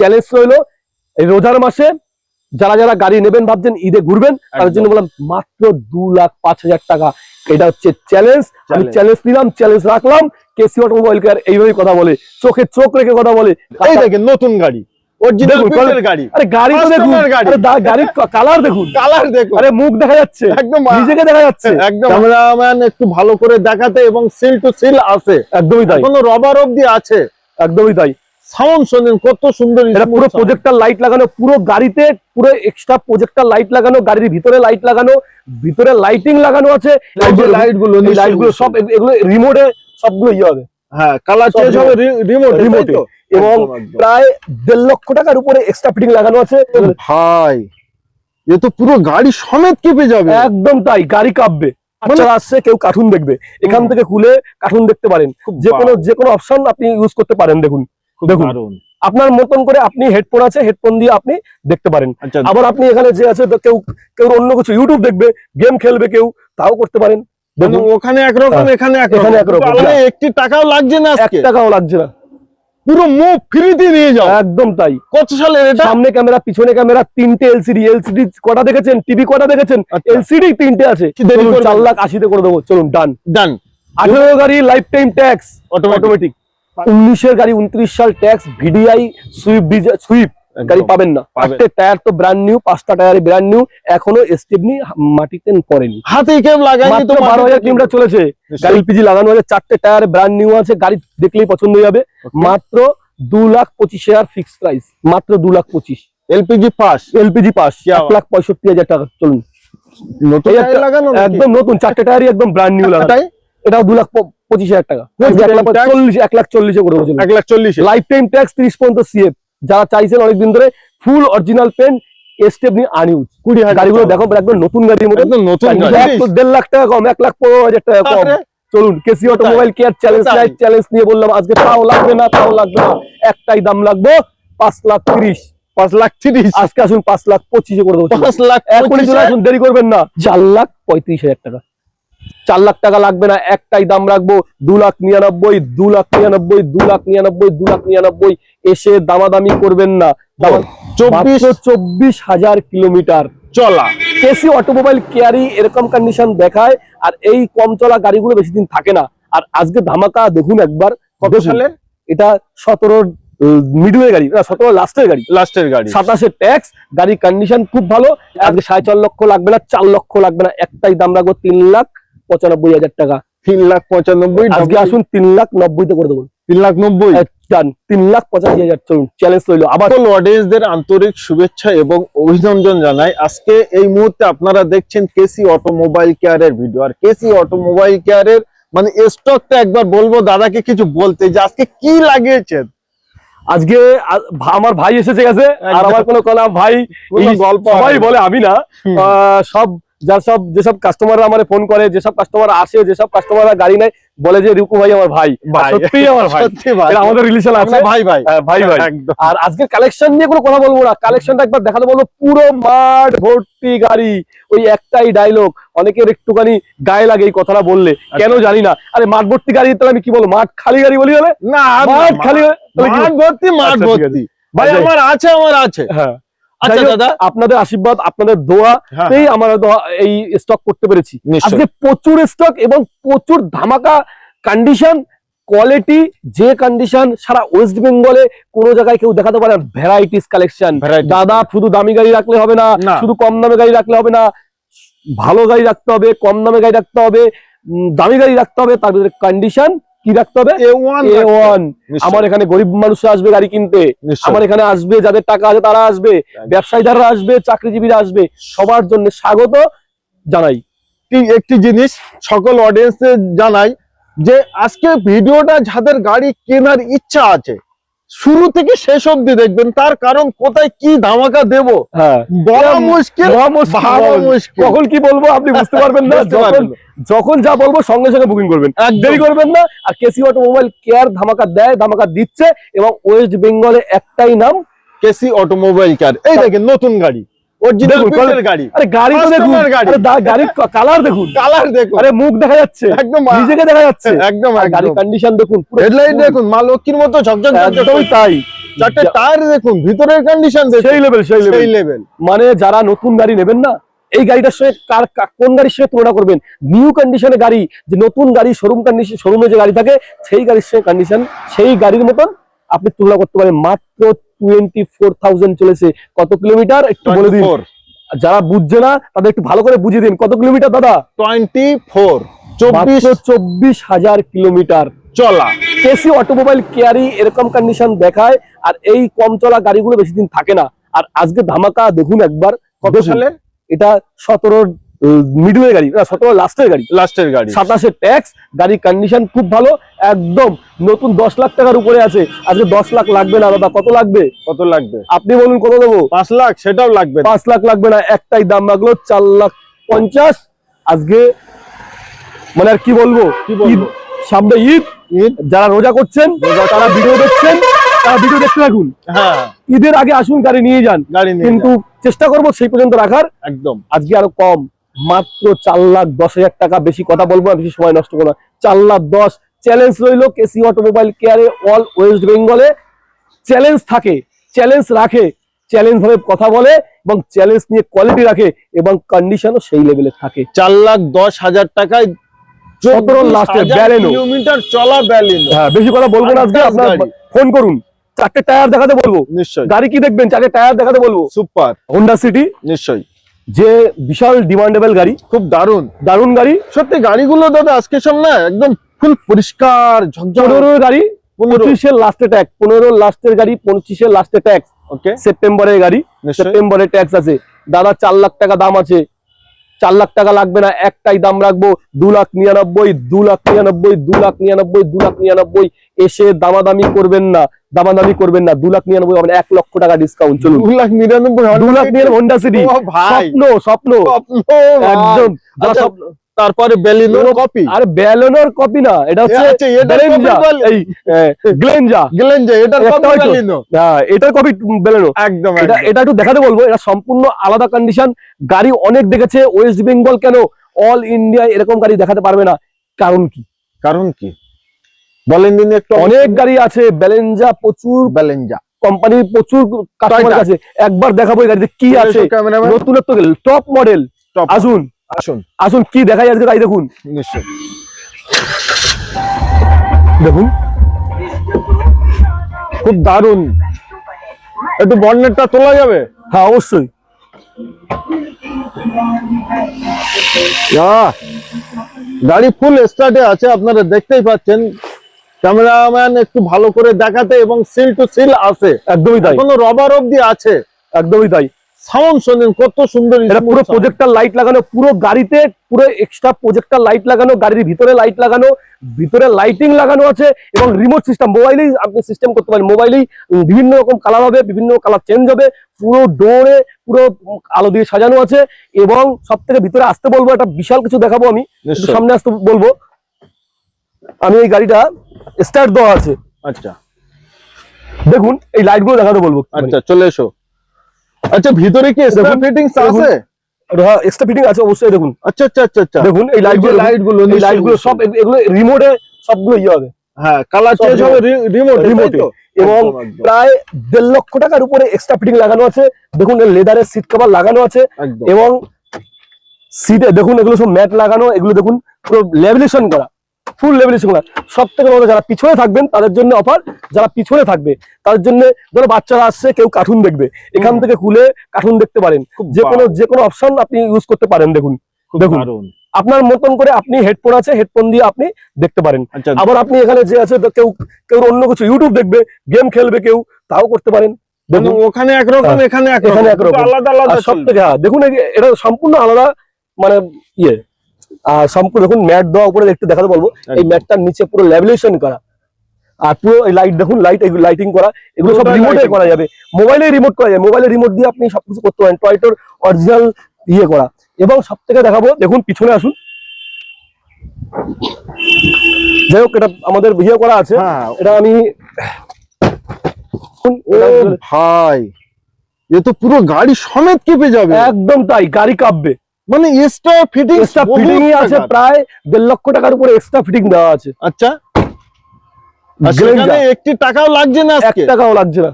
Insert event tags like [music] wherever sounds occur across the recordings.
Challenge রইল। এই রোজার মাসে যারা যারা গাড়ি নেবেন ভাবছেন ঈদে ঘুরবেন তাদের জন্য বললাম মাত্র দু লাখ পাঁচ হাজার টাকা। এটা হচ্ছে চ্যালেঞ্জ আমি চ্যালেঞ্জ দিলাম চ্যালেঞ্জ রাখলাম। কেসি অটোমোবাইল কেয়ার এইভাবেই কথা বলে চোখে চোখ রেখে কথা বলে। এই দেখেন নতুন গাড়ি। অরিজিনাল দেখুন, পিটের গাড়ি। আরে গাড়ি তো দেখুন Customer গাড়ি। আরে দা- গাড়ির কালার দেখুন। কালার দেখুন। আরে মুখ দেখা যাচ্ছে। একদম নিজেকে দেখা যাচ্ছে। একদম। ক্যামেরাম্যান একটু ভালো করে দেখাতে এবং সিল টু সিল আছে একদমই তাই। কোনো রবার অবধি আছে। একদমই তাই। সাউন্ড শোনেন কত সুন্দর এটা পুরো। প্রজেক্টর লাইট লাগানো পুরো গাড়িতে পুরো এক্সট্রা প্রজেক্টর লাইট লাগানো গাড়ির ভিতরে লাইট লাগানো ভিতরে লাইটিং লাগানো আছে। লাইটগুলো লাইটগুলো সব এগুলো রিমোটে সবগুলো ইয়ে হবে। হ্যাঁ কালার চেঞ্জ হবে রিমোট রিমোটে এবং প্রায় দেড় লক্ষ টাকার উপরে এক্সট্রা ফিটিং লাগানো আছে। ভাই এ তো পুরো গাড়ি সমেত কেঁপে যাবে। একদম তাই গাড়ি কাঁপবে। বাচ্চারা আসছে কেউ কার্টুন দেখবে। এখান থেকে খুলে কার্টুন দেখতে পারেন। যে কোনো যে কোনো অপশন আপনি ইউজ করতে পারেন দেখুন। দেখুন। আপনার মতন করে আপনি হেডফোন আছে হেডফোন দিয়ে আপনি দেখতে পারেন। আচ্ছা আবার আপনি এখানে যে আছে কেউ কেউ অন্য কিছু ইউটিউব দেখবে গেম খেলবে কেউ তাও করতে পারেন। মানে দেখুন। ওখানে একরকম হ্যাঁ, এখানে এখানে একরকম। একটি টাকাও লাগছে না এক টাকাও লাগছে না। পুরো মুখ ফ্রিতে নিয়ে যাও। একদম তাই। কত সালের এটা? সামনে ক্যামেরা পিছনে ক্যামেরা তিনটে এলসিডি এলসিডি কটা দেখেছেন? টিভি কটা দেখেছেন? আচ্ছা। এলসিডি তিনটে আছে? চার লাখ আশিতে করে দেবো। চলুন ডান ডান আঠেরো গাড়ি লাইফ টাইম ট্যাক্স অটোমেটিক উনিশের গাড়ি উনত্রিশ সাল ট্যাক্স ভিডিআই সুইফট সুইফট গাড়ি পাবেন না। পাবেন। চারটে টায়ার তো ব্র্যান্ড নিউ পাঁচটা টায়ার ব্র্যান্ড নিউ এখনও স্টেপনি মাটিতে পড়েনি। হাতে কেউ লাগায়নি তো বারো হাজার কিলোমিটার চলেছে। গাড়ি এলপিজি লাগানো আছে চারটে টায়ার ব্র্যান্ড নিউ আছে গাড়ি দেখলেই পছন্দ হয়ে যাবে। মাত্র দু লাখ পঁচিশ হাজার ফিক্স প্রাইস মাত্র দু লাখ পঁচিশ। এলপিজি পাস এলপিজি পাস এক লাখ পঁয়ষট্টি হাজার টাকা চলুন। নতুন লাগানো একদম নতুন চারটে টায়ারই একদম ব্র্যান্ড নিউ লাগানো? এটাও দু লাখ প- পঁচিশ হাজার টাকা। Lifetime এক লাখ tax? চল্লিশ এক লাখ চল্লিশে করে দেবো এক লাখ চল্লিশ। লাইফ টাইম ট্যাক্স তিরিশ পর্যন্ত সিএফ যারা চাইছেন অনেকদিন ধরে ফুল অরিজিনাল পেন কুড়ি হাজার গাড়িগুলো দেখো একদম নতুন গাড়ির মতো দেড় লাখ টাকা কম এক লাখ পনেরো হাজার টাকা কম। চলুন KC automobile care challenge light challenge নিয়ে বললাম আজকে তাও লাগবে না তাও লাগবে না। একটাই দাম লাগবে পাঁচ লাখ তিরিশ। পাঁচ লাখ তিরিশ। আজকে আসুন পাঁচ লাখ পঁচিশে করে দেবো পাঁচ লাখ এখনই চলে আসুন দেরি করবেন না। চার লাখ পঁয়ত্রিশ হাজার টাকা। চার লাখ টাকা লাগবে না একটাই দাম রাখব দু লাখ নিরানব্বই দু লাখ নিরানব্বই দু লাখ নিরানব্বই দু লাখ নিরানব্বই এসে দামাদামি করবেন না। চব্বিশ। চব্বিশ হাজার কিলোমিটার। চলা। কেসি অটোমোবাইল কেয়ারি এরকম কন্ডিশন দেখায় আর এই কম চলা গাড়িগুলো বেশি দিন থাকে না। আর আজকে ধামাকা দেখুন একবার কত সালে? এটা সতেরোর মিডলের গাড়ি না সতেরো লাস্টের গাড়ি। লাস্টের গাড়ি। সাতাশে ট্যাক্স গাড়ির কন্ডিশন খুব ভালো। আজকে সাড়ে চার লক্ষ লাগবে না চার লক্ষ লাগবে না একটাই দাম রাখব তিন লাখ। পঁচানব্বই হাজার টাকা। তিন লাখ পঁচানব্বই আজকে আসুন তিন লাখ নব্বইতে করে দেবো। তিন লাখ নব্বই? ডান। তিন লাখ পঁচাশি হাজার চলুন চ্যালেঞ্জ রইল। আবার অডিয়েন্সদের আন্তরিক শুভেচ্ছা এবং অভিনন্দন জানাই। আজকে এই মুহূর্তে আপনারা দেখছেন কেসি অটোমোবাইল কেয়ারের ভিডিও আর কেসি অটোমোবাইল কেয়ারের মানে স্টকটা একবার বলব দাদাকে কিছু বলতে যে আজকে কি লাগিয়েছেন? আজকে আমার ভাই এসেছে গেছে। আর। আমার কোনো কলা ভাই গল্প সবাই বলে আমি না। সব যার সব যেসব কাস্টমাররা আমার ফোন করে যেসব কাস্টমার আসে যেসব কাস্টমাররা গাড়ি নেয় বলে যে রিকু ভাই আমার ভাই। সত্যি আমার ভাই। সত্যি ভাই। আমাদের রিলেশন আছে। ভাই ভাই। হ্যাঁ, ভাই ভাই। আর আজকের কালেকশন নিয়ে কোনো কথা বলব না। কালেকশনটা একবার দেখাতে বলব পুরো মাঠ ভর্তি গাড়ি। ওই একটাই ডায়লগ অনেকের একটুখানি গায়ে লাগে এই কথাটা বললে। আচ্ছা। কেন জানি না। আরে মাঠ ভর্তি গাড়ি তাহলে আমি কি বলব? মাঠ খালি গাড়ি বলি বলে না মাঠ খালি মাঠ ভর্তি মাঠ আচ্ছা। ভর্তি। ভাই আচ্ছা। আমার আছে আমার আছে। হ্যাঁ। আচ্ছা আপনাদের আশীর্বাদ আপনাদের দোয়া হ্যাঁ, এই আমরা দোয়া- এই স্টক করতে পেরেছি। আজকে প্রচুর স্টক এবং প্রচুর ধামাকা কন্ডিশন কোয়ালিটি যে কন্ডিশন সারা ওয়েস্ট বেঙ্গলে কোন জায়গায় কেউ দেখাতে পারে ভ্যারাইটিস কালেকশন। দাদা শুধু দামি গাড়ি রাখলে হবে না না। শুধু কম দামে গাড়ি রাখলে হবে না ভালো গাড়ি রাখতে হবে কম দামে গাড়ি রাখতে হবে দামি গাড়ি রাখতে হবে তার ভিতরে কন্ডিশন কি রাখতে হবে? আমার এখানে গরিব মানুষ আসবে গাড়ি কিনতে। আমার এখানে আসবে যাদের টাকা আছে তারা আসবে। ব্যবসায়ীদাররা আসবে চাকরিজীবীরা আসবে। সবার জন্য স্বাগত জানাই। একটি জিনিস সকল অডিয়েন্স জানাই যে আজকে ভিডিওটা যাদের গাড়ি কেনার ইচ্ছা আছে শুরু থেকে শেষ অব্দি দেখবেন তার কারণ কোথায় কি ধামাকা দেব। হ্যাঁ। বলা মুশকিল। কখন কি বলব আপনি বুঝতে পারবেন না যখন যা বলব সঙ্গে সঙ্গে বুকিং করবেন। দেরি করবেন না আর কেসি অটোমোবাইল কেয়ার ধামাকা দেয় ধামাকা দিচ্ছে এবং ওয়েস্ট বেঙ্গলে একটাই নাম কেসি অটোমোবাইল কেয়ার এই দেখেন নতুন গাড়ি। অরিজিনাল পিটের গাড়ি। আরে গাড়ি তো দেখুন। আরে গাড়ির কালার দেখুন। কালার দেখুন। আরে মুখ দেখা যাচ্ছে। একদম নিজেকে দেখা যাচ্ছে। একদম গাড়ির কন্ডিশন দেখুন পুরো হেডলাইট দেখুন। মা লক্ষ্মীর মতো ঝকঝক ঝকঝক একদমই তাই। চারটে টায়ার দেখুন ভিতরের কন্ডিশন সেই লেভেল সেই সেই লেভেল লেভেল মানে যারা নতুন গাড়ি নেবেন না এই গাড়িটার সঙ্গে কার কোন গাড়ির সঙ্গে তুলনা করবেন? নিউ কন্ডিশনে গাড়ি যে নতুন গাড়ি শোরুম কন্ডিশন শোরুমে যে গাড়ি থাকে সেই গাড়ির সঙ্গে কন্ডিশন সেই গাড়ির মতন আপনি তুলনা করতে পারেন। মাত্র টোয়েন্টি ফোর থাউজেন্ড চলেছে। কত কিলোমিটার? একটু বলে দিন। যারা বুঝছে না তাদের একটু ভালো করে বুঝিয়ে দিন। কত কিলোমিটার দাদা? Twenty four. চব্বিশ। চব্বিশ হাজার কিলোমিটার। চলা। কেসি অটোমোবাইল কেয়ারি এরকম কন্ডিশন দেখায় আর এই কম চলা গাড়িগুলো বেশি দিন থাকে না। আর আজকে ধামাকা দেখুন একবার কত সালে? এটা সতেরোর মিডওয়ে গাড়ি না সতেরো লাস্টের গাড়ি। লাস্টের গাড়ি। সাতাশে ট্যাক্স গাড়ির কন্ডিশন খুব ভালো একদম নতুন দশ লাখ টাকার উপরে আছে। আজকে দশ লাখ লাগবে না দাদা কত লাগবে? কত লাগবে? আপনি বলুন কত দেবো? পাঁচ লাখ সেটাও লাগবে পাঁচ লাখ লাগবে না একটাই দাম লাগল চার লাখ পঞ্চাশ। আজকে মানে আর কি বলব? ঈদ সামনে ঈদ। ঈদ। যারা রোজা করছেন তারা ভিডিও দেখছেন তারা ভিডিও দেখতে থাকুন। হ্যাঁ। ঈদের আগে আসুন গাড়ি নিয়ে যান। গাড়ি কিন্তু চেষ্টা করব সেই পর্যন্ত রাখার। একদম। আজকে আরও কম। মাত্র চার লাখ দশ হাজার টাকা বেশি কথা বলব না বেশি সময় নষ্ট করব না। চার লাখ দশ চ্যালেঞ্জ রইল কেসি অটোমোবাইল কেয়ারে অল ওয়েস্ট বেঙ্গলে চ্যালেঞ্জ থাকে চ্যালেঞ্জ রাখে চ্যালেঞ্জ ভাবে কথা বলে এবং চ্যালেঞ্জ নিয়ে কোয়ালিটি রাখে এবং কন্ডিশনও সেই লেভেলে থাকে। চার লাখ দশ হাজার টাকায় সতেরো লাস্টে ব্যালেনো কিলোমিটার চলা ব্যালেনো হ্যাঁ বেশি কথা বলব না আজকে আন্দাজ আপনার ফোন করুন। চারটে টায়ার দেখাতে বলব। নিশ্চয়ই। গাড়ি কি দেখবেন? চারটে টায়ার দেখাতে বলব। সুপার হোন্ডা সিটি নিশ্চয়ই। যে বিশাল ডিমান্ডেবল গাড়ি খুব দারুণ। দারুণ গাড়ি। সত্যি গাড়িগুলো দাদা আজকে সব না একদম ফুল পরিষ্কার পনেরো গাড়ি পঁচিশের লাস্টে ট্যাক্স পনেরো লাস্টের গাড়ি পঁচিশের লাস্টে ট্যাক্স ওকে সেপ্টেম্বরের গাড়ি সেপ্টেম্বরের ট্যাক্স আছে। দাদা চার লাখ টাকা দাম আছে। চার লাখ টাকা লাগবে না একটাই দাম রাখব। দু লাখ নিরানব্বই দু লাখ নিরানব্বই দু লাখ নিরানব্বই দু লাখ নিরানব্বই। এসে দামাদামি করবেন না দামাদামি করবেন না। দু লাখ নিরানব্বই হবে এক লক্ষ টাকা ডিসকাউন্ট চলুন। দু লাখ নিরানব্বই দু লাখ নিরানব্বই হোন্ডা সিটি স্বপ্ন স্বপ্ন। একদম। আচ্ছা, তারপরে বেলিনোর কপি আর ব্যালনের কপি না এটা হচ্ছে আচ্ছা, এটার বেলেনজা, এই গ্লেনজা গেলেন যে এটার কপি। বেলিনো হ্যাঁ এটার কপি বেলেনো একদম এটা এটা একটু দেখাতে বলব এটা সম্পূর্ণ আলাদা কন্ডিশন গাড়ি অনেক দেখেছে ওয়েস্ট বেঙ্গল কেন? অল ইন্ডিয়া এরকম গাড়ি দেখাতে পারবে না। কারণ কি? কারণ কি? বলেন দিন একটু অনেক গাড়ি আছে ব্যালেঞ্জা প্রচুর ব্যালেঞ্জা। কোম্পানির প্রচুর কাস্টমার আছে। একবার দেখাবো গাড়িতে কি আছে। নতুনত্ব টপ মডেল টপ আসুন। আসুন। আসুন কি দেখাই আজকে তাই দেখুন। নিশ্চয় দেখুন। খুব দারুণ। একটু বর্নেটটা তোলা যাবে? হ্যাঁ অবশ্যই। গাড়ি ফুল স্টার্টে আছে আপনারা দেখতেই পাচ্ছেন। ক্যামেরাম্যান একটু ভালো করে দেখাতে এবং সিল টু সিল আছে। একদমই তাই। কোনো রবার অব্দি আছে। একদমই তাই। সাউন্ড শোনেন কত সুন্দর এটা পুরো। প্রজেক্টর লাইট লাগানো পুরো গাড়িতে পুরো এক্সট্রা প্রজেক্টর লাইট লাগানো গাড়ির ভিতরে লাইট লাগানো ভিতরে লাইটিং লাগানো আছে এবং রিমোট সিস্টেম মোবাইলেই আপনি সিস্টেম করতে পারেন। মোবাইলেই বিভিন্ন রকম কালার হবে বিভিন্ন কালার চেঞ্জ হবে পুরো ডোরে পুরো আলো দিয়ে সাজানো আছে এবং সব থেকে ভিতরে আসতে বলব একটা বিশাল কিছু দেখাবো আমি। সামনে আসতে বলব। আমি এই গাড়িটা স্টার্ট দেওয়া আছে। আচ্ছা। দেখুন এই লাইটগুলো দেখাতে বলব। আচ্ছা চলে এসো। আচ্ছা ভিতরে কি ফিটিংস আছে? এক্সট্রা ফিটিং আছে অবশ্যই দেখুন। আচ্ছা আচ্ছা আচ্ছা আচ্ছা। দেখুন এই লাইটগুলো লাইটগুলো এই লাইটগুলো সব এগ- এগুলো রিমোটে সবগুলো ইয়ে হবে। হ্যাঁ কালার সব চেঞ্জ হবে রিমোট এবং প্রায় দেড় লক্ষ টাকার উপরে এক্সট্রা ফিটিং লাগানো আছে। দেখুন লেদারের সিট কভার লাগানো আছে। এবং সিটে দেখুন এগুলো সব ম্যাট লাগানো এগুলো দেখুন পুরো লেভেলেশন করা। ফুল লেভেল করা সব থেকে বড় যারা পিছনে থাকবেন তাদের জন্য অফার যারা পিছনে থাকবে তাদের জন্য ধরো বাচ্চারা আসছে কেউ কার্টুন দেখবে। এখান থেকে খুলে কার্টুন দেখতে পারেন। যে কোনো যে কোনো অপশন আপনি ইউজ করতে পারেন দেখুন। দেখুন। আপনার মতন করে আপনি হেডফোন আছে হেডফোন দিয়ে আপনি দেখতে পারেন। আচ্ছা আবার আপনি এখানে যে আছে কেউ কেউ অন্য কিছু ইউটিউব দেখবে গেম খেলবে কেউ তাও করতে পারেন। মানে দেখুন। ওখানে একরকম হ্যাঁ, এখানে একরকম আলাদা আলাদা সব থেকে হ্যাঁ দেখুন এটা সম্পূর্ণ আলাদা মানে ইয়ে। সম্পূর্ণ দেখুন ম্যাট দেওয়া উপরে একটু দেখাতে বলব এই ম্যাটটার নিচে পুরো ল্যামিনেশন করা। আর পুরো এই লাইট দেখুন লাইট লাইটিং করা এগুলো সব রিমোটে করা যাবে। মোবাইলে রিমোট করা যায় মোবাইলে রিমোট দিয়ে আপনি সবকিছু করতে পারেন। টয়টোর অরিজিনাল ইয়ে করা। এবং সব থেকে দেখাবো দেখুন পিছনে আসুন। যাই হোক এটা আমাদের ইয়ে করা আছে। হ্যাঁ। এটা আমি ভাই এ তো পুরো গাড়ি সমেত কেঁপে যাবে। একদম তাই গাড়ি কাঁপবে। মানে এক্সট্রা ফিটিং এক্সট্রা ফিটিং আছে প্রায় দেড় লক্ষ টাকার উপরে এক্সট্রা ফিটিং দেওয়া আছে। আচ্ছা। সেখানে একটি টাকাও লাগছে না এক টাকাও লাগছে না।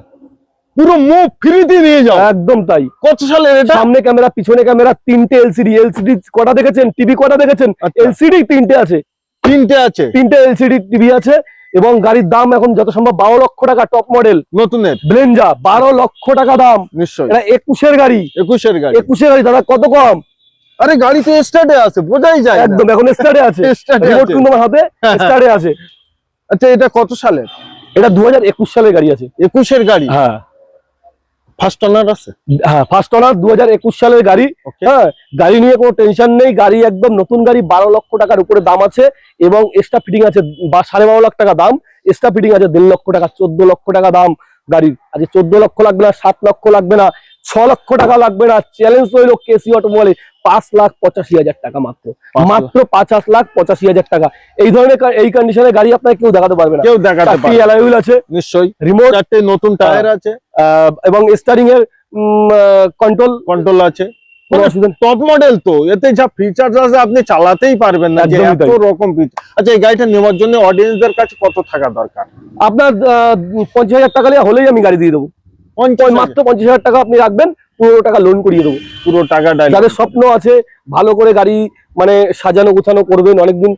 পুরো মুখ ফ্রিতে নিয়ে যাও। একদম তাই। কত সালের এটা? সামনে ক্যামেরা পিছনে ক্যামেরা তিনটে এলসিডি এলসিডি কটা দেখেছেন? টিভি কটা দেখেছেন? আচ্ছা। এলসিডি তিনটে আছে। তিনটে আছে? তিনটে এলসিডি টিভি আছে এবং গাড়ির দাম এখন যত সম্ভব বারো লক্ষ টাকা টপ মডেল নতুনের? ব্লেঞ্জা বারো লক্ষ টাকা দাম। নিশ্চয়ই। এটা একুশের গাড়ি। একুশের গাড়ি। একুশের গাড়ি দাদা কত কম? আরে গাড়ি তো স্টার্টে আছে বোঝাই যায় একদম এখন স্টার্টে আছে। [laughs] রিমোট কিন্তু আমার হাতে। স্টার্টে আছে। আচ্ছা এটা কত সালের? এটা দু হাজার একুশ সালের গাড়ি আছে। একুশের গাড়ি? হ্যাঁ। ফার্স্ট ওনার আছে? হ্যাঁ ফার্স্ট হাজার একুশ সালের গাড়ি। হ্যাঁ গাড়ি নিয়ে কোনো টেনশন নেই গাড়ি একদম নতুন গাড়ি বারো লক্ষ টাকার উপরে দাম আছে এবং এক্সট্রা ফিটিং আছে বা সাড়ে বারো লাখ টাকা দাম এক্সট্রা ফিটিং আছে দেড় লক্ষ টাকা চোদ্দ লক্ষ টাকা দাম গাড়ির। আজকে চোদ্দ লক্ষ লাগবে না সাত লক্ষ লাগবে না ছ লক্ষ টাকা লাগবে না। চ্যালেঞ্জ রইল কেসি অটোমোবাইলে পাঁচ লাখ পঁচাশি হাজার টাকা মাত্র। মাত্র পাঁচ লাখ পঁচাশি হাজার টাকা। এই ধরনের এই কন্ডিশনের গাড়ি আপনাকে কেউ দেখাতে পারবে না। কেউ দেখাতে আছে নিশ্চয়ই। রিমোট চারটে নতুন টায়ার আছে। এবং স্টারিং এর কন্ট্রোল কন্ট্রোল আছে। টপ মডেল তো এতে যা ফিচার্স আছে আপনি চালাতেই পারবেন না যে এত রকম। আচ্ছা এই গাড়িটা নেওয়ার জন্য অডিয়েন্সদের কাছে কত থাকা দরকার? আপনার পঞ্চাশ হাজার টাকা হলেই আমি গাড়ি দিয়ে দেবো। পঞ্চাশ মাত্র পঞ্চাশ হাজার টাকা আপনি রাখবেন পুরো টাকা লোন করিয়ে দেবো। পুরো টাকা ডাইল যাদের স্বপ্ন আছে ভালো করে গাড়ি মানে সাজানো গোছানো করবেন অনেকদিন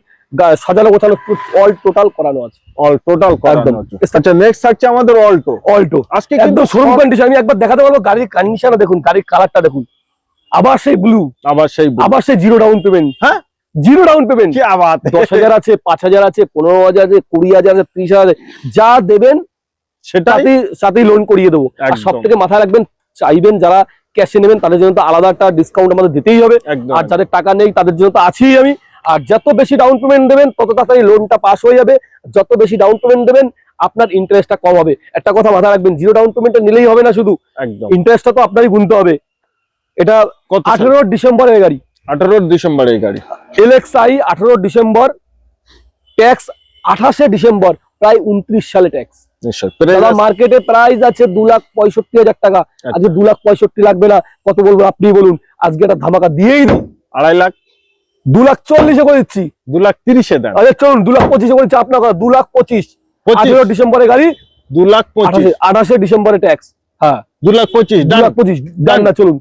সাজানো গোছানো অল টোটাল করানো আছে। অল টোটাল একদম। আচ্ছা নেক্সট থাকছে আমাদের অল্টো অল্টো আজকে একদম কিন্তু শোরুম কন্ডিশন আমি একবার দেখাতে পারব গাড়ির কন্ডিশন দেখুন গাড়ির কালারটা দেখুন। আবার সেই ব্লু আবার সেই আবার সেই জিরো ডাউন পেমেন্ট হ্যাঁ? জিরো ডাউন পেমেন্ট কি আবার? দশ হাজার আছে পাঁচ হাজার আছে পনেরো হাজার আছে কুড়ি হাজার আছে ত্রিশ হাজার যা দেবেন সাথে সাথেই লোন করিয়ে দেবো। আর সব থেকে মাথায় রাখবেন চাইবেন যারা ক্যাশে নেবেন তাদের জন্য তো আলাদা একটা ডিসকাউন্ট আমাদের দিতেই হবে। আর যাদের টাকা নেই তাদের জন্য তো আছেই আমি। আর যত বেশি ডাউন পেমেন্ট দেবেন তত তাড়াতাড়ি লোনটা পাস হয়ে যাবে। যত বেশি ডাউন পেমেন্ট দেবেন আপনার ইন্টারেস্টটা কম হবে। একটা কথা মাথায় রাখবেন জিরো ডাউন পেমেন্টটা নিলেই হবে না শুধু। ইন্টারেস্টটা তো আপনারই গুনতে হবে। এটা কত আঠেরো ডিসেম্বরের গাড়ি। আঠারো ডিসেম্বর এই গাড়ি। এলএক্সআই আঠেরো ডিসেম্বর ট্যাক্স আঠাশে ডিসেম্বর প্রায় উনত্রিশ সালে ট্যাক্স। মার্কেটে প্রাইস আছে দু লাখ পঁয়ষট্টি হাজার টাকা। আজকে দু লাখ পঁয়ষট্টি লাগবে না। কত বলব আপনি বলুন। আজকে একটা ধামাকা দিয়েই দিই আড়াই লাখ। দু লাখ চল্লিশে করে দিচ্ছি। দু লাখ তিরিশে দেন। আচ্ছা চলুন দু লাখ পঁচিশে করেছি আপনার দু লাখ পঁচিশ। পঁচিশ। আঠেরো ডিসেম্বরে গাড়ি। দু লাখ পঁচিশ। আঠাশে ডিসেম্বরে ট্যাক্স হ্যাঁ। দু লাখ পঁচিশ দু লাখ পঁচিশ। ডান না চলুন।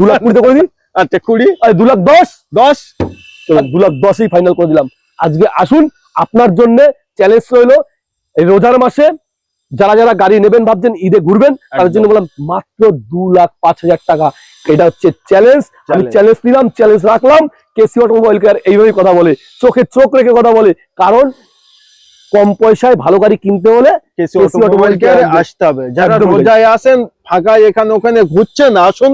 দু লাখ কুড়িতে করে দিই। আচ্ছা কুড়ি। আরে দু লাখ দশ। দশ। চলুন দু লাখ দশই ফাইনাল করে দিলাম। আজকে আসুন আপনার জন্য চ্যালেঞ্জ রইল। এই রোজার মাসে যারা যারা গাড়ি নেবেন ভাবছেন ঈদে ঘুরবেন তাদের জন্য বললাম মাত্র দু লাখ পাঁচ হাজার টাকা। এটা হচ্ছে চ্যালেঞ্জ আমি চ্যালেঞ্জ নিলাম চ্যালেঞ্জ রাখলাম। কেসি অটোমোবাইল কেয়ার এইভাবেই কথা বলে চোখে চোখ রেখে কথা বলে। কারণ কম পয়সায় ভালো গাড়ি কিনতে হলে কেসি অটোমোবাইল কেয়ারে আসতে হবে। যারা রোজায় আসেন ফাঁকায় এখানে ওখানে ঘুরছেন আসুন।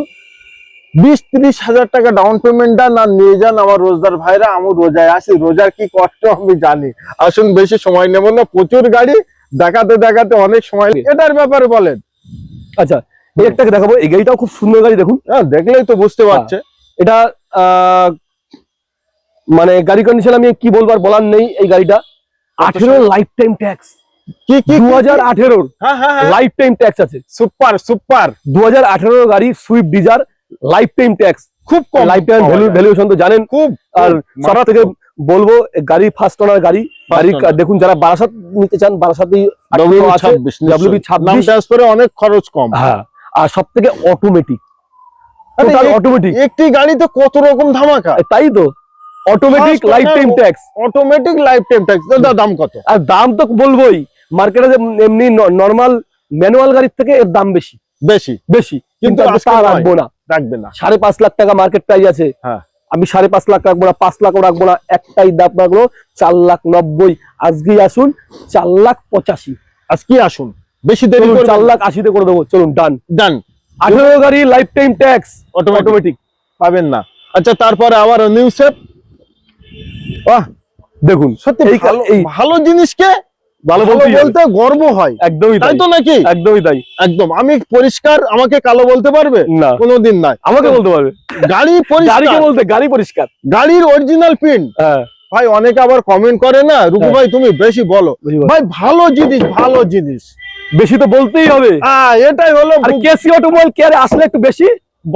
বিশ ত্রিশ হাজার টাকা ডাউন পেমেন্ট দেন আর নিয়ে যান আমার রোজদার ভাইরা। আমি রোজায় আসি। রোজার কি কষ্ট আমি জানি। আসুন বেশি সময় নেব না। প্রচুর গাড়ি দেখাতে দেখাতে অনেক সময় এটার ব্যাপারে বলেন। আচ্ছা এই একটাকে দেখাবো? এই গাড়িটাও খুব সুন্দর গাড়ি দেখুন। হ্যাঁ দেখলেই তো বুঝতে পারছে। এটা মানে গাড়ি কন্ডিশন আমি কি বলব আর বলার নেই এই গাড়িটা। আঠেরো লাইফ টাইম ট্যাক্স কি কি দু হাজার আঠেরোর হ্যাঁ হ্যাঁ হ্যাঁ। লাইফ টাইম ট্যাক্স আছে। Super super. দু হাজার আঠেরোর গাড়ি Swift Dzire life time tax খুব কম লাইফ টাইম। ভ্যালুয়েশন তো জানেন। খুব আর মারাত্মক। থেকে বলব গাড়ি ফার্স্ট ওনার গাড়ি। গাড়ি দেখুন যারা বারাসাত নিতে চান বারাসাতেই WB আছে 26 WB নিশ্চয়ই। নাম 26 ট্রান্সফারে অনেক খরচ কম। হ্যাঁ আর সব থেকে অটোমেটিক অটোমেটিক একটি গাড়িতে কত রকম ধামাকা? তাই তো। Automatic life time tax automatic life time tax দাম কত? আর দাম তো বলবোই। মার্কেটে এমনি নর্মাল ম্যানুয়াল গাড়ির থেকে এর দাম বেশি। বেশি। বেশি। কিন্তু কিন্তু আজকে আজকে তা রাখব না। রাখবে না। সাড়ে পাঁচ লাখ টাকা মার্কেট প্রাইস আছে। হ্যাঁ। আমি সাড়ে পাঁচ লাখ রাখব না পাঁচ লাখও রাখব না একটাই দাম রাখব চার লাখ নব্বই। আজকেই আসুন চার লাখ পঁচাশি। আজকে আসুন বেশি দেরি চার লাখ আশিতে করে দেবো চলুন ডান ডান আঠেরো গাড়ি লাইফ টাইম ট্যাক্স অটোমেটিক পাবেন না। আচ্ছা তারপরে আবার নিউ বাহ দেখুন সত্যি ভালো জিনিসকে ভালো বলতে গর্ব হয়। একদমই তাই তো নাকি? একদমই তাই। একদম। আমি পরিষ্কার আমাকে কালো বলতে পারবে? না। কোনোদিন নাই আমাকে বলতে পারবে। গাড়ি পরিষ্কার। বলতে গাড়ি পরিষ্কার। গাড়ির অরিজিনাল হ্যাঁ। ভাই অনেকে আবার কমেন্ট করে না? রুকু হ্যাঁ। ভাই তুমি বেশি বলো। ভাই ভালো জিনিস ভালো জিনিস। বেশি তো বলতেই হবে। আহ এটাই হলো আর কেসি অটোমোবাইল কেয়ারে আসলে একটু বেশি?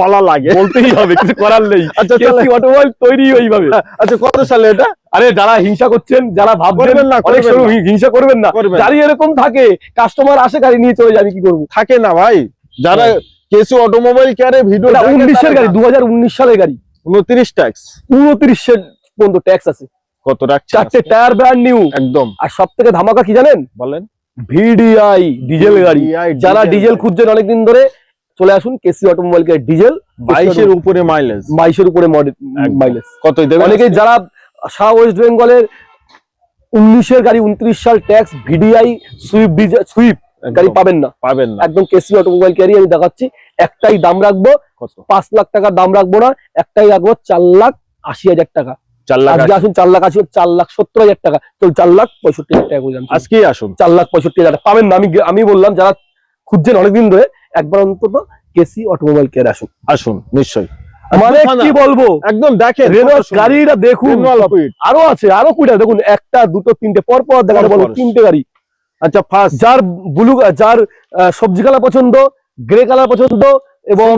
বলা লাগে। বলতেই হবে কিছু করার নেই। আচ্ছা অটোমোবাইল তৈরি ওইভাবে। আচ্ছা কত সালে এটা? আরে যারা হিংসা করছেন যারা ভাবছেন করবেন না, অনেক সময় হিংসা করবেন না। গাড়ি এরকম থাকে কাস্টমার আসে গাড়ি নিয়ে চলে যাবে কি করব? থাকে না ভাই। যারা কেসি অটোমোবাইল কেয়ারে ভিডিও উনিশের গাড়ি দু হাজার উনিশ সালের গাড়ি। উনত্রিশ ট্যাক্স উনত্রিশের পর্যন্ত ট্যাক্স আছে। কত রাখছে চারটে টায়ার ব্র্যান্ড নিউ একদম। আর সব থেকে ধামাকা কি জানেন? বলেন। ভিডিআই ডিজেল গাড়ি। যারা ডিজেল খুঁজছেন অনেকদিন ধরে চলে আসুন কেসি অটোমোবাইল কে ডিজেল বাইশের উপরে মাইলেজ বাইশের উপরে মাইলেজ কতই দেবেন অনেকেই যারা সারা ওয়েস্ট বেঙ্গলের উনিশের গাড়ি উনত্রিশ সাল ট্যাক্স ভিডিআই সুইপ সুইপ গাড়ি পাবেন না। পাবেন না। একদম কেসি অটোমোবাইল ক্যারি আমি দেখাচ্ছি। একটাই দাম রাখব। পাঁচ লাখ টাকার দাম রাখব না। একটাই রাখব চার লাখ আশি হাজার টাকা। চার লাখ আজকে আসুন চার লাখ আশি চার লাখ সত্তর হাজার টাকা। তো চার লাখ পঁয়ষট্টি হাজার টাকা। আজকেই আসুন। চার লাখ পঁয়ষট্টি হাজার টাকা। পাবেন না। আমি আমি বললাম যারা খুঁজছেন অনেকদিন ধরে একবার অন্তত কেসি অটোমোবাইল কেয়ার আসুন। আসুন নিশ্চয়ই। মানে কি বলব? একদম দেখেন গাড়িটা আরও আছে আরও কুড়িটা। দেখুন একটা দুটো তিনটে পর পর বলব তিনটে গাড়ি। আচ্ছা ফার্স্ট যার ব্লু যার সবজি কালার পছন্দ গ্রে কালার পছন্দ এবং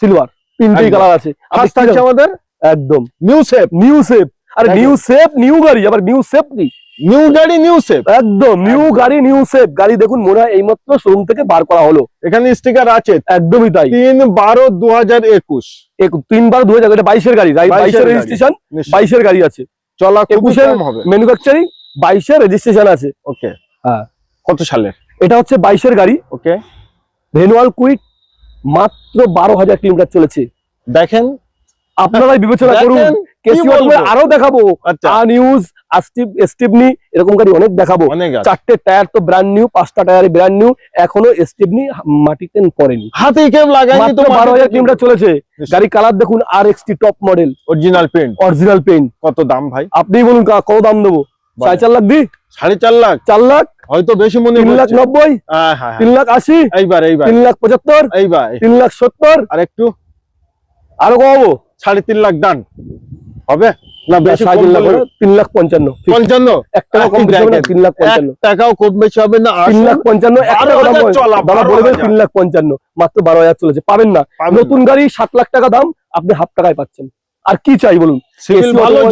সিলভার তিনটেই কালার আছে। ফার্স্ট থাকছে আমাদের? একদম। নিউ সেফ নিউ সেপ আরে। নিউ সেপ নিউ গাড়ি। আবার নিউ সেপ কি? নিউ গাড়ি নিউ সেফ একদম নিউ গাড়ি নিউ সেপ গাড়ি দেখুন মনে হয় এইমাত্র শোরুম থেকে বার করা হলো। এখানে স্টিকার আছে। একদমই তাই। তিন বারো দু হাজার একুশ। এক- তিনবার দু হাজার এটা বাইশের গাড়ি বাইশের রেজিস্ট্রেশন বাইশের গাড়ি আছে। চলা একুশের ম্যানুফ্যাকচারিং বাইশের রেজিস্ট্রেশন আছে। ওকে হ্যাঁ। কত সালের এটা হচ্ছে বাইশের গাড়ি। ওকে রেনুয়াল কুইট মাত্র বারো হাজার কিলোমিটার চলেছে। দেখেন। আপনারাই বিবেচনা করুন। আরও দেখাবো। আচ্ছা। স্টিভনি এরকম গাড়ি অনেক দেখাবো। চারটে টায়ার তো ব্র্যান্ড নিউ পাঁচটা টায়ার ব্র্যান্ড নিউ এখনও স্টিভনি মাটিতে পড়েনি। হাতে কেম লাগায়নি তো বারো হাজার কিলোমিটার চলেছে। গাড়ি কালার দেখুন আর টপ মডেল অরিজিনাল অরিজিনাল কত দাম ভাই? আপনি বলুন কত দাম দেবো? বলেন। সাড়ে চার লাখ দি? সাড়ে চার লাখ? চার লাখ? হয়তো বেশি মনে তিন লাখ নব্বই? তিন লাখ আশি। এইবার এইবার। তিন লাখ পঁচাত্তর? এইবার। তিন লাখ সত্তর? আর একটু আরও কমাবো? সাড়ে তিন লাখ ডান হবে? না তিন লাখ পঞ্চান্ন পঞ্চান্ন? এক টাকা কম তিন লাখ পঞ্চান্ন। টাকাও কম বেশি হবে না তিন লাখ পঞ্চান্ন এক বারো টাকা দাম হাজার। চলা, দাদা বারো বলে দেন হাজার। তিন লাখ পঞ্চান্ন মাত্র বারো হাজার চলেছে। পাবেন না। নতুন গাড়ি সাত লাখ টাকা দাম আপনি হাফ টাকায় পাচ্ছেন। আর কি চাই বলুন?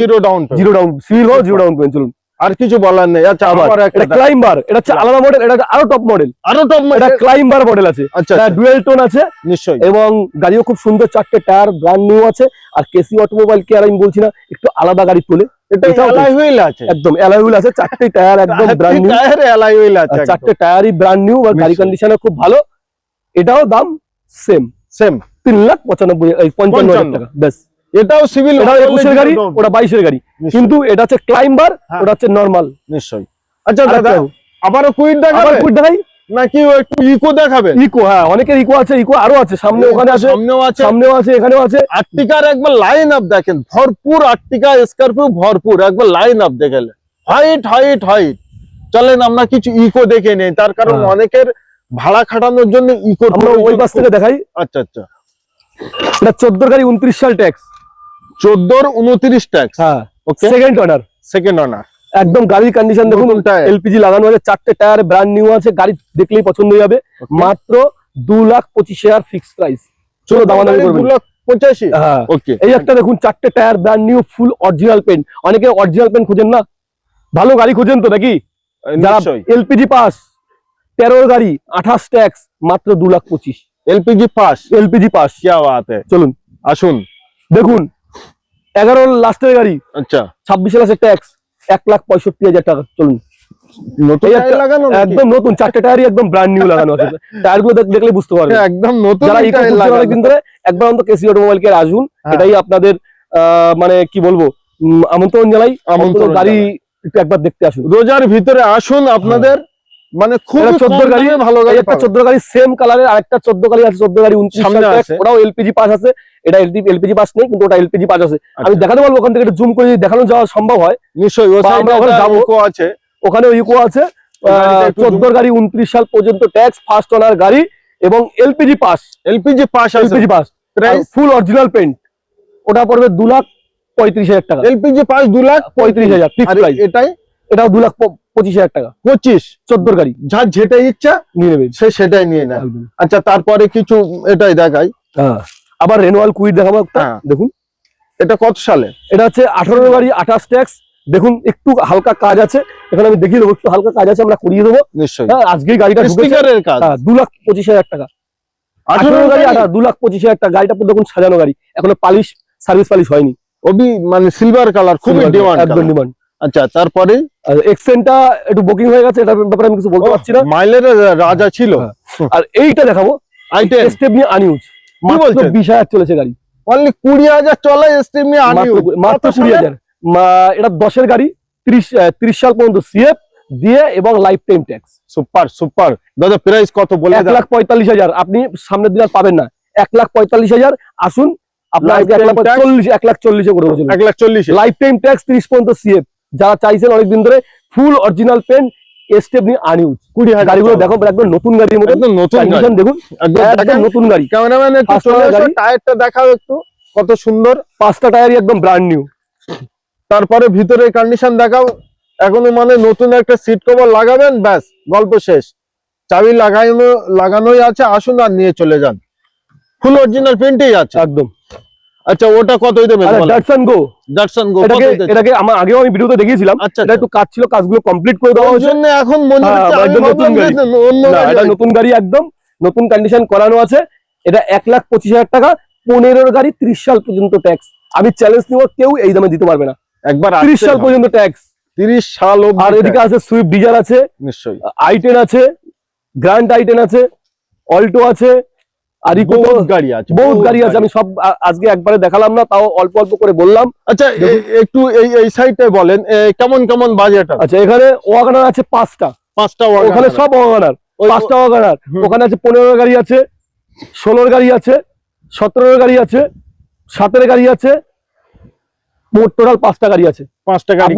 Zero down zero down civil ভালো জিরো ডাউন পেমেন্ট চলুন। আর কিছু বলার নেই। আচ্ছা আবার এটা ক্লাইম্বার এটা হচ্ছে আলাদা মডেল এটা আরও টপ মডেল আরও টপ এটা ক্লাইম্বার মডেল আছে। আচ্ছা ডুয়েল টোন আছে। নিশ্চয়ই। এবং গাড়িও খুব সুন্দর চারটে টায়ার ব্র্যান্ড নিউ আছে। আর কেসি অটোমোবাইল কে আর আমি বলছি না একটু আলাদা গাড়ি তোলে। এলাই হুইল আছে। একদম চারটে টায়ার একদম ব্র্যান্ড নিউ টায়ারে হুইল আছে চারটে টায়ারই ব্র্যান্ড নিউ আর গাড়ি খুব ভালো। এটাও দাম সেম সেম তিন লাখ পঁচানব্বই পঞ্চান্ন হাজার পঞ্চান্ন। টাকা ব্যাস। এটাও সিভিল এটা একুশের গাড়ি ওটা বাইশের গাড়ি। কিন্তু এটা হচ্ছে ক্লাইম্বার হ্যাঁ। ওটা হচ্ছে নর্মাল নিশ্চয়ই। আচ্ছা দাদা আবারও আবার দেখাবে? কুইট দেখাই? নাকি একটু ইকো দেখাবেন? ইকো হ্যাঁ অনেকের ইকো আছে ইকো আরও আছে সামনে ওখানে আছে সামনেও আছে। সামনেও আছে এখানেও আছে। আর্টিকার একবার লাইন আপ দেখেন ভরপুর আর্টিকা স্করপিও ভরপুর একবার লাইন আপ দেখেন হাইট হাইট হাইট চলেন আমরা কিছু ইকো দেখে নেই তার কারণ হ্যাঁ। অনেকের ভাড়া খাটানোর জন্য ইকো আমরা ওই পাশ থেকে দেখাই। আচ্ছা আচ্ছা। এটা চোদ্দোর গাড়ি উনত্রিশ সাল ট্যাক্স ট্যাক্স হ্যাঁ। সেকেন্ড অনার সেকেন্ড অনার একদম গাড়ির কন্ডিশন দেখুন এলপিজি লাগানো আছে চারটে টায়ার ব্র্যান্ড নিউ আছে গাড়ি দেখলেই পছন্দ হয়ে যাবে মাত্র দু লাখ প্রাইস চলো পঁচাশি? হ্যাঁ। ওকে এই একটা দেখুন চারটে tyre brand new full original অনেকে অরিজিনাল না? ভালো গাড়ি খোঁজেন তো নাকি? এলপিজি পাস তেরো গাড়ি আঠাশ ট্যাক্স মাত্র দু লাখ পঁচিশ। এলপিজি পাস এলপিজি পাস চলুন। আসুন। দেখুন এগারো লাস্টের গাড়ি। আচ্ছা। ছাব্বিশ লাখের ট্যাক্স এক লাখ পঁয়ষট্টি হাজার টাকা। চলুন? একদম নতুন চারটে টায়ারই একদম ব্র্যান্ড নিউ লাগানো আছে। টায়ারগুলো দেখলে বুঝতে পারবেন একদম নতুন যারা লাগানো। অনেকদিন ধরে একবার অন্তত কেসি অটোমোবাইল কে আসুন। হ্যাঁ। এটাই আপনাদের আহ, মানে কি বলব আমন্ত্রণ জানাই। আমন্ত্রণ গাড়ি একবার দেখতে আসুন। রোজার ভিতরে আসুন আপনাদের। মানে খুব 14 গাড়ি, ভালো গাড়ি একটা চোদ্দ গাড়ি সেম কালারের আরেকটা চোদ্দ গাড়ি আছে চোদ্দ গাড়ি উনত্রিশ। ওটাও এলপিজি পাস আছে। এটা এলপিজি পাস নেই কিন্তু ওটা এলপিজি পাস আছে। আমি আচ্ছা, দেখাতে পারব ওখান থেকে জুম করে দেখানো যাওয়া সম্ভব হয়। নিশ্চয়ই আমরা ওখানে যাব। আছে। ওখানে ইকো আছে। চোদ্দ গাড়ি উনত্রিশ সাল পর্যন্ত ট্যাক্স ফার্স্ট ওনার গাড়ি এবং LPG pass LPG pass LPG pass full original paint ওটা পড়বে দু লাখ পঁয়ত্রিশ হাজার টাকা। এলপিজি পাস দু লাখ পঁয়ত্রিশ হাজার এটাই? এটাও দু লাখ পঁচিশ হাজার টাকা। পঁচিশ চোদ্দোর গাড়ি। যার যেটা ইচ্ছা নিয়ে নেবেন সে সেটাই নিয়ে নেয়। আচ্ছা তারপরে কিছু এটাই দেখাই। হ্যাঁ। আবার রেনুয়াল কুইট দেখাবো হ্যাঁ। দেখুন। এটা কত সালে? এটা হচ্ছে আঠারো গাড়ি আঠাশ ট্যাক্স দেখুন একটু হালকা কাজ আছে। এখানে আমি দেখিয়ে দেবো একটু হালকা কাজ আছে আমরা করিয়ে দেবো। নিশ্চয়ই। হ্যাঁ আজকেই গাড়িটা দু লাখ পঁচিশ হাজার টাকা। আঠারো গাড়ি দু লাখ পঁচিশ হাজার টাকা। গাড়িটা দেখুন সাজানো গাড়ি। এখনও পালিশ সার্ভিস পালিশ হয়নি। ওবি মানে সিলভার কালার খুবই ডিমান্ড একদম ডিমান্ড আচ্ছা তারপরে? এক্সেন্টটা একটু বুকিং হয়ে গেছে এটার ব্যাপারে আমি কিছু বলতে পারছি না। মাইলের রাজা ছিল। হ্যাঁ। আর এইটা দেখাবো আইটেম স্টেপ নিয়ে আনিউজ মাত্র বলছেন? বিশ হাজার চলেছে গাড়ি। অনলি কুড়ি হাজার চলে স্টিমি আনি মাত্র মাত্র কুড়ি হাজার। মা- এটা দশের গাড়ি ত্রিশ ত্রিশ সাল পর্যন্ত সিএফ দিয়ে এবং life time tax super super দাদা প্রাইস কত বলে এক লাখ পঁয়তাল্লিশ হাজার। আপনি সামনের দিন আর পাবেন না। এক লাখ পঁয়তাল্লিশ হাজার আসুন আপনার এক লাখ চল্লিশ এক লাখ চল্লিশে করে এক লাখ চল্লিশ? লাইফ টাইম ট্যাক্স ত্রিশ পর্যন্ত সিএফ যারা চাইছেন অনেকদিন ধরে ফুল অরিজিনাল পেন স্টেপ নিয়ে আনিউজ কুড়ি হাজার গাড়িগুলো দেখো একদম নতুন গাড়ির মতো। একদম নতুন দেখুন একদম নতুন ক্যামেরাম্যান গাড়ি। টায়ারটা দেখাও একটু কত সুন্দর। পাঁচটা টায়ারই একদম ব্র্যান্ড নিউ তারপরে ভিতরে কন্ডিশন দেখাও। এখনও মানে নতুন একটা সিট কভার লাগাবেন ব্যাস গল্প শেষ। চাবি লাগানো লাগানোই আছে আসুন আর নিয়ে চলে যান। ফুল অরিজিনাল প্রিন্টেই আছে। একদম। আচ্ছা ওটা কতই দেবেন ডাটসন গো ডাটসন গো এটাকে এটাকে আমার আগেও আমি ভিডিওতে দেখিয়েছিলাম। আচ্ছা এটা একটু কাজ ছিল কাজগুলো কমপ্লিট করে দেওয়া হয়েছে। জন্য এখন মনে হ্যাঁ, হচ্ছে একদম নতুন গাড়ি। এটা নতুন গাড়ি একদম নতুন কন্ডিশন করানো আছে। এটা এক লাখ পঁচিশ হাজার টাকা পনেরোর গাড়ি ত্রিশ সাল পর্যন্ত ট্যাক্স আমি চ্যালেঞ্জ নিব কেউ এই দামে দিতে পারবে না। একবার ত্রিশ সাল পর্যন্ত ট্যাক্স তিরিশ সাল আর এদিকে আছে সুইফট ডিজার আছে। নিশ্চয়ই। আইটেন আছে। গ্র্যান্ড আইটেন আছে। অল্টো আছে। আর ইকো গাড়ি আছে বহুত গাড়ি আছে। আমি সব আজকে একবারে দেখালাম না তাও অল্প অল্প করে বললাম। আচ্ছা একটু এই এই সাইডে বলেন কেমন কেমন বাজেট আচ্ছা এখানে ওয়াগানার আছে পাঁচটা। পাঁচটা ওখানে সব ওয়াগানার। পাঁচটা ওয়াগানার। ওখানে আছে পনেরো গাড়ি আছে ষোলোর গাড়ি আছে সতেরোর গাড়ি আছে সাতের গাড়ি আছে মোট টোটাল পাঁচটা গাড়ি আছে। পাঁচটা গাড়ি।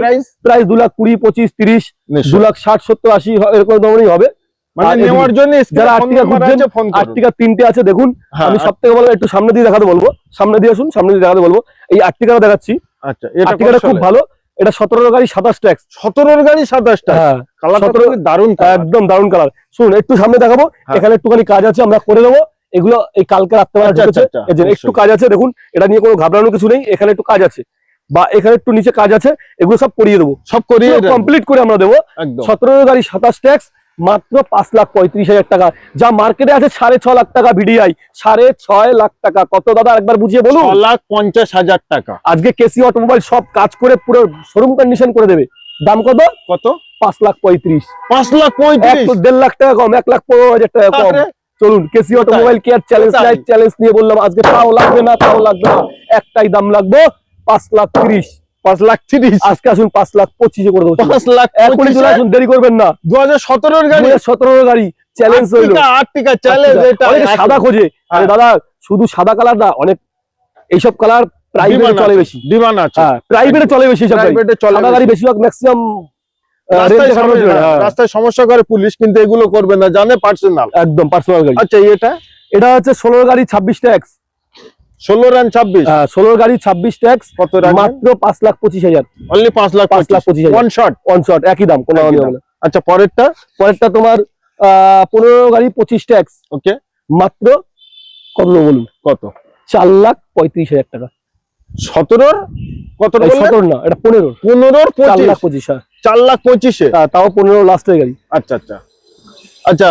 প্রাইস প্রাইস দু লাখ কুড়ি পঁচিশ তিরিশ দু লাখ ষাট সত্তর আশি এরকম ধরনেরই হবে। মানে নেওয়ার জন্য যারা আর্টিকা খুঁজছেন, আছে ফোন করুন। আর্টিকা তিনটে আছে দেখুন। হ্যাঁ, আমি সব থেকে বলব একটু সামনে দিয়ে দেখাতে বলব। সামনে দিয়ে আসুন সামনে দিয়ে দেখাতে বলব। এই আর্টিকাটা দেখাচ্ছি। আচ্ছা আর্টিকাটা খুব ভালো। এটা সতেরো গাড়ি সাতাশ ট্যাক্স। সতেরোর গাড়ি সাতাশটা হ্যাঁ। একদম দারুণ কালার শুনুন একটু সামনে দেখাবো। হ্যাঁ। এখানে একটুখানি কাজ আছে আমরা করে দেবো এগুলো এই কালকে রাত্রেবেলা আচ্ছা, আচ্ছা, একটু কাজ আছে দেখুন। এটা নিয়ে কোনো ঘাবড়ানোর কিছু নেই। এখানে একটু কাজ আছে। বা এখানে একটু নিচে কাজ আছে। এগুলো সব করিয়ে দেবো। সব করিয়ে কমপ্লিট করে আমরা দেবো। সতেরো গাড়ি সাতাশ ট্যাক্স। মাত্র পাঁচ লাখ পঁয়ত্রিশ হাজার টাকা। যা মার্কেটে আছে সাড়ে ছ লাখ টাকা ভিডিআই। সাড়ে ছয় লাখ টাকা। কত দাদা একবার বুঝিয়ে বলুন? লাখ পঞ্চাশ হাজার টাকা। আজকে কেসি অটোমোবাইল সব কাজ করে পুরো শোরুম কন্ডিশন করে দেবে। দাম কত? কত? পাঁচ লাখ পঁয়ত্রিশ। পাঁচ লাখ পঁয়ত্রিশ? দেড় লাখ টাকা কম এক লাখ পনেরো হাজার টাকা কম। চলুন KC automobile care challenge? Challenge নিয়ে বললাম আজকে তাও লাগবে না তাও লাগবে না। একটাই দাম লাগবে পাঁচ লাখ তিরিশ। পাঁচ লাখ তিরিশ। আজকে আসুন পাঁচ লাখ পঁচিশে করে দেবো। পাঁচ লাখ এখনই চলে আসুন দেরি করবেন না। দু হাজার সতেরোর গাড়ি সতেরো গাড়ি চ্যালেঞ্জ হইল আর্টিকা আর্টিকা চ্যালেঞ্জ সাদা খোঁজে। আরে হ্যাঁ। দাদা শুধু সাদা কালার না অনেক এইসব কালার প্রাইভেটে চলে বেশি। ডিমান্ড আছে। হ্যাঁ প্রাইভেটে চলে বেশি সব গাড়ি। প্রাইভেটে চলে সাদা গাড়ি বেশিরভাগ ম্যাক্সিমাম রাস্তায় সমস্যা- করে পুলিশ কিন্তু এগুলো করবে না জানে পার্সোনাল একদম পার্সোনাল গাড়ি। আচ্ছা এটা এটা হচ্ছে ষোলো গাড়ি ছাব্বিশ ট্যাক্স ষোলো রান ছাব্বিশ? ষোলো গাড়ি ছাব্বিশ ট্যাক্স কত মাত্র পাঁচ লাখ পঁচিশ হাজার। অনলি পাঁচ লাখ পাঁচ লাখ পঁচিশ হাজার। ওয়ান শট ওয়ান শট একই দাম কোনো আচ্ছা পরেরটা? পরেরটা তোমার পনেরো গাড়ি পঁচিশ ট্যাক্স ওকে মাত্র কত বলুন? কত? চার লাখ পঁয়ত্রিশ হাজার টাকা। সতেরোর কত সতেরো না এটা পনেরো পনেরোর চার লাখ পঁচিশ হ্যাঁ চার লাখ পঁচিশে? তা- তাও পনেরো লাস্টের গাড়ি আচ্ছা আচ্ছা। আচ্ছা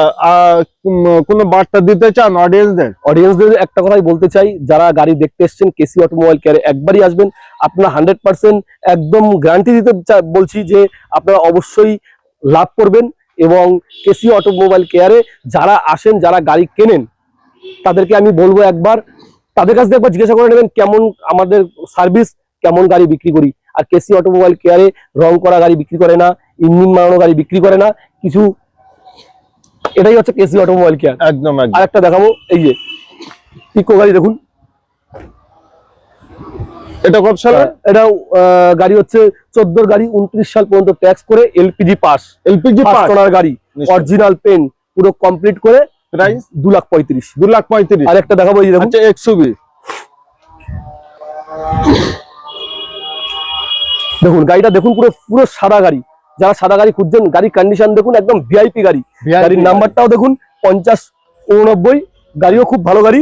কোনো বার্তা দিতে চান অডিয়েন্সদের অডিয়েন্সদের একটা কথাই বলতে চাই, যারা গাড়ি দেখতে এসছেন কেসি অটোমোবাইল কেয়ারে একবারই আসবেন, আপনারা হান্ড্রেড পার্সেন্ট একদম গ্যারান্টি দিতে বলছি যে আপনারা অবশ্যই লাভ করবেন এবং কেসি অটোমোবাইল কেয়ারে যারা আসেন, যারা গাড়ি কেনেন, তাদেরকে আমি বলব একবার, তাদের কাছ থেকে একবার জিজ্ঞাসা করে নেবেন কেমন আমাদের সার্ভিস কেমন গাড়ি বিক্রি করি। আর কেসি অটোমোবাইল কেয়ারে রং করা গাড়ি বিক্রি করে না, ইঞ্জিন মারানো গাড়ি বিক্রি করে না, কিছু এটাই হচ্ছে কেসি অটোমোবাইল কেয়ার একদম আর একটা দেখাবো এই যে ইকো গাড়ি দেখুন। এটা কত সালে? এটা গাড়ি হচ্ছে চোদ্দোর গাড়ি উনত্রিশ সাল পর্যন্ত ট্যাক্স করে এলপিজি পাস এলপিজি পাস টনার গাড়ি। অরিজিনাল পেন পুরো কমপ্লিট করে প্রাইস দু লাখ পঁয়ত্রিশ। দু লাখ পঁয়ত্রিশ। আর একটা দেখাবো এই দেখুন। আচ্ছা এক্সুবি দেখুন গাড়িটা দেখুন পুরো পুরো সাদা গাড়ি। যারা সাদা গাড়ি খুঁজছেন গাড়ির কন্ডিশন দেখুন একদম ভিআইপি গাড়ি। গাড়ির নাম্বারটাও দেখুন পঞ্চাশ উননব্বই গাড়িও খুব ভালো গাড়ি।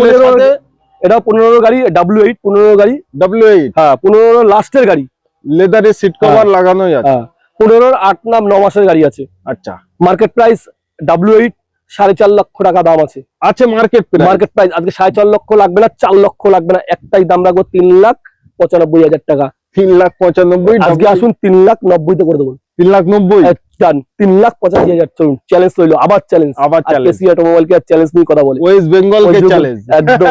পনেরো- এটা পনেরো গাড়ি ডাব্লিউ এইট পনেরো গাড়ি। ডব্লিউ এইট হ্যাঁ পনেরো লাস্টের গাড়ি। লেদারের সিট কভার লাগানোই আছে। হ্যাঁ পনেরোর আট নাম ন মাসের গাড়ি আছে। আচ্ছা। মার্কেট প্রাইস ডাব্লিউ এইট সাড়ে চার লক্ষ টাকা দাম আছে। আছে মার্কেট মার্কেট প্রাইস আজকে সাড়ে চার লক্ষ লাগবে না চার লক্ষ লাগবে না একটাই দাম রাখব তিন লাখ পঁচানব্বই হাজার টাকা। তিন লাখ পঁচানব্বই আজকে আসুন তিন লাখ নব্বইতে করে দেবো। তিন লাখ নব্বই? ডান তিন লাখ পঁচাশি হাজার চলুন চ্যালেঞ্জ রইল আবার চ্যালেঞ্জ আবার কেসি অটোমোবাইল কে চ্যালেঞ্জ নিয়ে কথা বলে। ওয়েস্ট বেঙ্গল কে চ্যালেঞ্জ একদম।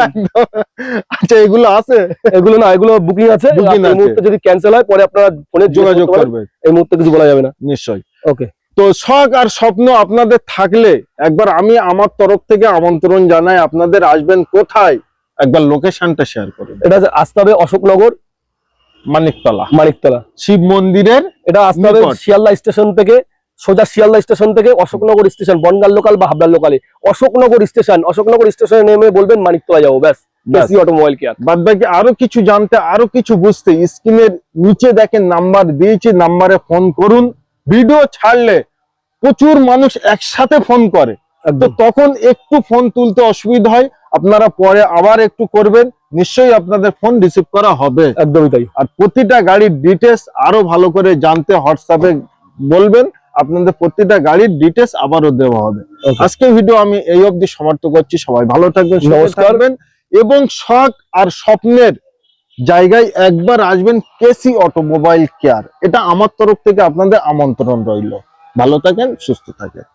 [laughs] আচ্ছা এগুলো আছে? এগুলো না এগুলো বুকিং আছে। Booking এই মুহূর্তে যদি ক্যান্সেল হয় পরে আপনারা ফোনে যোগাযোগ করবে এই মুহূর্তে কিছু বলা যাবে না। নিশ্চয়ই। ওকে তো শখ আর স্বপ্ন আপনাদের থাকলে একবার আমি আমার তরফ থেকে আমন্ত্রণ জানাই। আপনাদের আসবেন কোথায়? একবার লোকেশনটা শেয়ার করুন এটা আসতে হবে অশোকনগর মানিকতলা। মানিকতলা। শিব মন্দিরের এটা আসতে হবে শিয়ালদা স্টেশন থেকে সোজা শিয়ালদা স্টেশন থেকে অশোকনগর স্টেশন বনগাল লোকাল বা হাবড়ার লোকালে। অশোকনগর স্টেশন অশোকনগর স্টেশনে নেমে বলবেন মানিকতলা যাব ব্যাস। Automobile care. বাদ বাকি আরও কিছু জানতে আরও কিছু বুঝতে স্ক্রিনের নিচে দেখেন নাম্বার দিয়েছি নাম্বারে ফোন করুন। ভিডিও ছাড়লে প্রচুর মানুষ একসাথে ফোন করে। তো তখন একটু ফোন তুলতে অসুবিধা হয় আপনারা পরে আবার একটু করবেন। নিশ্চয়ই আপনাদের ফোন রিসিভ করা হবে। একদমই তাই। আর প্রতিটা গাড়ির ডিটেলস আরও ভালো করে জানতে হোয়াটসঅ্যাপে বলবেন। আপনাদের প্রতিটা গাড়ির ডিটেলস আবারও দেওয়া হবে. আজকে ভিডিও আমি এই অবধি সমাপ্ত করছি। সবাই ভালো থাকবেন। থাকবেন এবং শখ আর স্বপ্নের জায়গায় একবার আসবেন কেসি অটোমোবাইল কেয়ার এটা আমার তরফ থেকে আপনাদের আমন্ত্রণ রইল। ভালো থাকেন সুস্থ থাকেন।